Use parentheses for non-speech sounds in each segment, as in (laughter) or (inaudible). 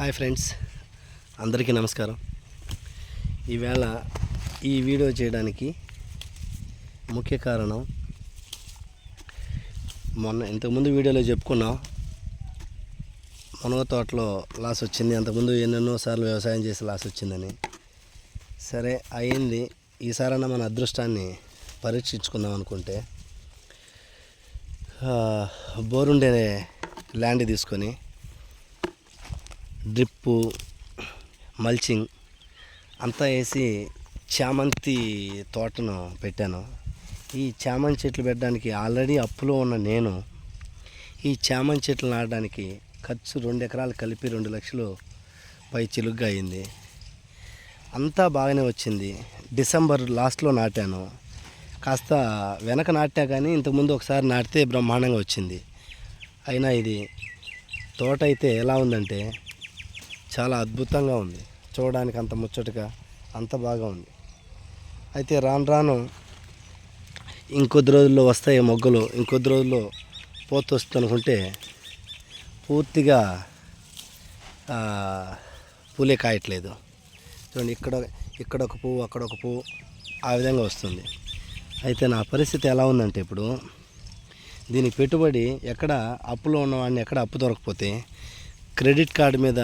Hi friends అందరికీ నమస్కారం. ఈవేళ ఈ వీడియో చేయడానికి ముఖ్య కారణం మొన్న ఇంతకుముందు వీడియోలో చెప్పుకున్నాం మునగ తోటలో లాస్ వచ్చింది అంతకుముందు ఎన్నెన్నో సార్లు వ్యవసాయం చేసి లాస్ వచ్చిందని. సరే అయింది ఈసారన్న మన అదృష్టాన్ని పరీక్షించుకుందాం అనుకుంటే బోరుండే ల్యాండ్ తీసుకొని డ్రిప్పు మల్చింగ్ అంతా వేసి చామంతి తోటను పెట్టాను. ఈ చామంతి చెట్లు పెట్టడానికి ఆల్రెడీ అప్పులో ఉన్న నేను ఈ చామంతి చెట్లు నాటడానికి ఖర్చు రెండు ఎకరాలు కలిపి రెండు లక్షలు పై చిలుగ్గా అయింది. అంతా బాగానే వచ్చింది. డిసెంబర్ లాస్ట్లో నాటాను. కాస్త వెనక నాటా కానీ ఇంతకుముందు ఒకసారి నాటితే బ్రహ్మాండంగా వచ్చింది. అయినా ఇది తోట అయితే ఎలా ఉందంటే చాలా అద్భుతంగా ఉంది. చూడడానికి అంత ముచ్చటగా అంత బాగా ఉంది. అయితే రాను రాను ఇంకొద్ది రోజుల్లో వస్తాయి మొగ్గలు. ఇంకొద్ది రోజుల్లో పోత అనుకుంటే పూర్తిగా పూలే కాయట్లేదు. చూడండి ఇక్కడ ఇక్కడ ఒక పువ్వు అక్కడ ఒక పువ్వు ఆ విధంగా వస్తుంది. అయితే నా పరిస్థితి ఎలా ఉందంటే ఇప్పుడు దీనికి పెట్టుబడి ఎక్కడ అప్పులో ఉన్నవాడిని ఎక్కడ అప్పు దొరకపోతే క్రెడిట్ కార్డు మీద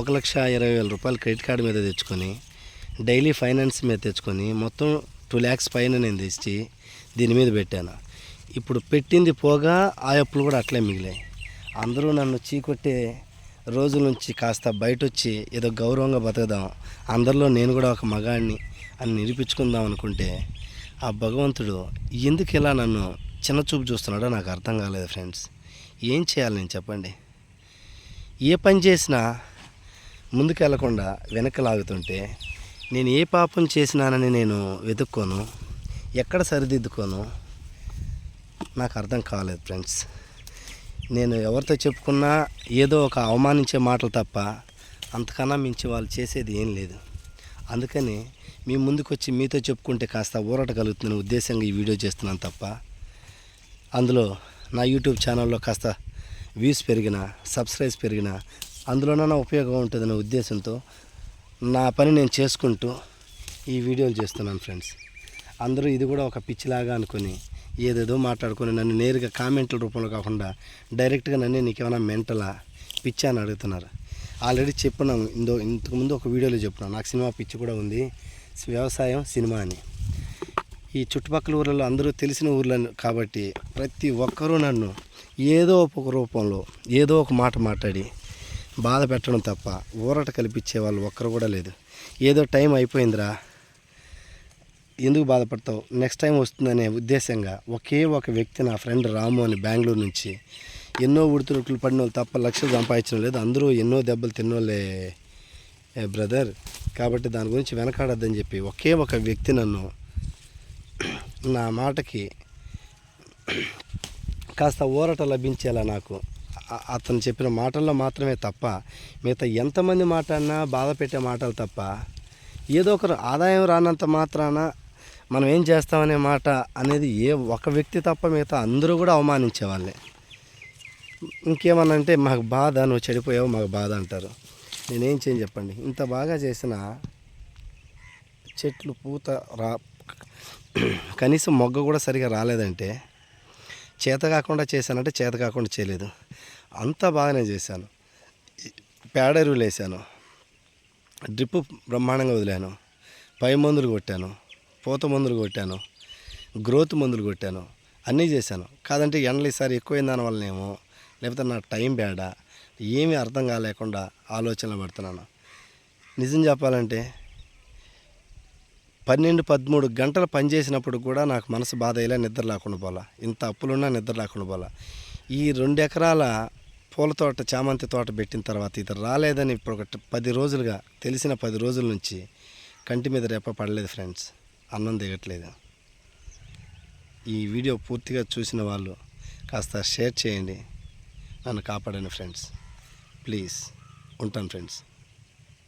ఒక లక్ష ఇరవై వేల రూపాయలు క్రెడిట్ కార్డు మీద తెచ్చుకొని డైలీ ఫైనాన్స్ మీద తెచ్చుకొని మొత్తం టూ ల్యాక్స్ పైన నేను తెచ్చి దీని మీద పెట్టాను. ఇప్పుడు పెట్టింది పోగా ఆ అప్పులు కూడా అట్లే మిగిలాయి. అందరూ నన్ను చీకొట్టే రోజుల నుంచి కాస్త బయట వచ్చి ఏదో గౌరవంగా బతకదాం అందరిలో నేను కూడా ఒక మగాడిని అని నిరూపించుకుందాం అనుకుంటే ఆ భగవంతుడు ఎందుకు ఇలా నన్ను చిన్న చూపు చూస్తున్నాడో నాకు అర్థం కాలేదు ఫ్రెండ్స్. ఏం చేయాలి నేను చెప్పండి? ఏ పని చేసినా ముందుకు వెళ్ళకుండా వెనక్కి లాగుతుంటే నేను ఏ పాపం చేసినానని నేను వెతుక్కోను ఎక్కడ సరిదిద్దుకోను నాకు అర్థం కాలేదు ఫ్రెండ్స్. నేను ఎవరితో చెప్పుకున్నా ఏదో ఒక అవమానించే మాటలు తప్ప అంతకన్నా మించి వాళ్ళు చేసేది ఏం లేదు. అందుకని మీ ముందుకు వచ్చి మీతో చెప్పుకుంటే కాస్త ఊరట కలుగుతుందని ఉద్దేశంగా ఈ వీడియో చేస్తున్నాను తప్ప అందులో నా యూట్యూబ్ ఛానల్లో కాస్త వ్యూస్ పెరిగిన సబ్స్క్రైబ్స్ పెరిగిన అందులోనైనా ఉపయోగం ఉంటుందనే ఉద్దేశంతో నా పని నేను చేసుకుంటూ ఈ వీడియోలు చేస్తున్నాను ఫ్రెండ్స్. అందరూ ఇది కూడా ఒక పిచ్చిలాగా అనుకొని ఏదేదో మాట్లాడుకొని నన్ను నేరుగా కామెంట్ల రూపంలో కాకుండా డైరెక్ట్గా నన్నే నీకేమైనా మెంటలా పిచ్చి అని అడుగుతున్నారు. ఆల్రెడీ చెప్పినాం ఇందో ఇంతకుముందు ఒక వీడియోలో చెప్పినాం నాకు సినిమా పిచ్చి కూడా ఉంది వ్యవసాయం సినిమా అని. ఈ చుట్టుపక్కల ఊర్లలో అందరూ తెలిసిన ఊర్లను కాబట్టి ప్రతి ఒక్కరూ నన్ను ఏదో ఒక రూపంలో ఏదో ఒక మాట మాట్లాడి బాధ పెట్టడం తప్ప ఊరట కల్పించే వాళ్ళు ఒక్కరు కూడా లేదు. ఏదో టైం అయిపోయిందిరా. ఎందుకు బాధపడతావు? నెక్స్ట్ టైం వస్తుందనే ఉద్దేశంగా ఒకే ఒక వ్యక్తి నా ఫ్రెండ్ రాము అని బెంగళూరు నుంచి ఎన్నో ఉడుతురుట్లు పడిన వాళ్ళు తప్ప లక్షలు సంపాదించడం లేదు. అందరూ ఎన్నో దెబ్బలు తిన్నోళ్ళే బ్రదర్. కాబట్టి దాని గురించి వెనకాడద్దని చెప్పి ఒకే ఒక వ్యక్తి నన్ను నా మాటకి కాస్త ఊరట లభించేలా నాకు అతను చెప్పిన మాటల్లో మాత్రమే తప్ప మిగతా ఎంతమంది మాట్లాడినా బాధ పెట్టే మాటలు తప్ప ఏదో ఒకరు ఆదాయం రానంత మాత్రాన మనం ఏం చేస్తామనే మాట అనేది ఏ ఒక వ్యక్తి తప్ప మిగతా అందరూ కూడా అవమానించేవాళ్ళే. ఇంకేమన్నా అంటే మాకు బాధ నువ్వు చెడిపోయావు మాకు బాధ అంటారు. నేనేం చేయని చెప్పండి? ఇంత బాగా చేసిన చెట్లు పూత రా (clears throat) కనీసం మొగ్గ కూడా సరిగా రాలేదంటే చేత కాకుండా చేశానంటే చేత కాకుండా చేయలేదు. అంతా బాగానే చేశాను. పేడ ఎరువులు వేసాను. డ్రిప్ బ్రహ్మాండంగా వదిలాను. పై మందులు కొట్టాను. పూత మందులు కొట్టాను. గ్రోత్ మందులు కొట్టాను. అన్నీ చేశాను. కాదంటే ఎండలు ఈసారి ఎక్కువైన దానివల్లనేమో లేకపోతే నా టైం బేడా ఏమీ అర్థం కాలేకుండా ఆలోచనలు పడుతున్నాను. నిజం చెప్పాలంటే పన్నెండు పదమూడు గంటలు పనిచేసినప్పుడు కూడా నాకు మనసు బాధ అయ్యేలా నిద్ర లేకుండా పోలా. ఇంత అప్పులున్నా నిద్ర లేకుండా పోలా. ఈ రెండు ఎకరాల పూల తోట చామంతి తోట పెట్టిన తర్వాత ఇది రాలేదని ఇప్పుడు ఒక పది రోజులుగా తెలిసిన పది రోజుల నుంచి కంటి మీద రెప్ప పడలేదు ఫ్రెండ్స్. అన్నం దిగట్లేదు. ఈ వీడియో పూర్తిగా చూసిన వాళ్ళు కాస్త షేర్ చేయండి. నన్ను కాపాడండి ఫ్రెండ్స్. ప్లీజ్. ఉంటాను ఫ్రెండ్స్.